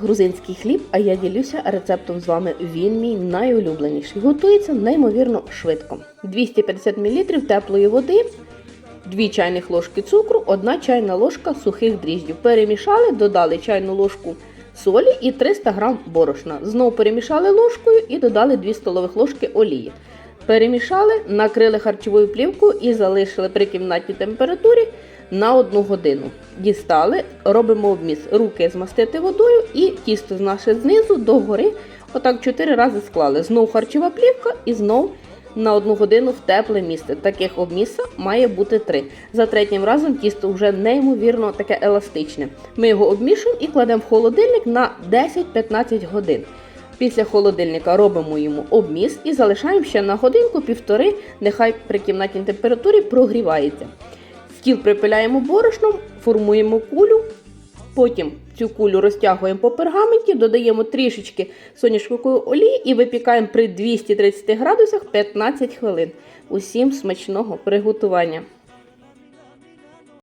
Грузинський хліб, а я ділюся рецептом з вами. Він мій найулюбленіший. Готується неймовірно швидко. 250 мл теплої води, 2 чайних ложки цукру, 1 чайна ложка сухих дріждів. Перемішали, додали чайну ложку солі і 300 г борошна. Знову перемішали ложкою і додали 2 столових ложки олії. Перемішали, накрили харчовою плівкою і залишили при кімнатній температурі на 1 годину. Дістали, робимо обміс. Руки змастити водою і тісто наше знизу до гори. Отак 4 рази склали. Знов харчова плівка і знов на 1 годину в тепле місце. Таких обміса має бути 3. За третім разом тісто вже неймовірно таке еластичне. Ми його обмішуємо і кладемо в холодильник на 10-15 годин. Після холодильника робимо йому обміс і залишаємо ще на годинку-півтори, нехай при кімнатній температурі прогрівається. Стіл припиляємо борошном, формуємо кулю. Потім цю кулю розтягуємо по пергаменті, додаємо трішечки соняшникової олії і випікаємо при 230 градусах 15 хвилин. Усім смачного приготування.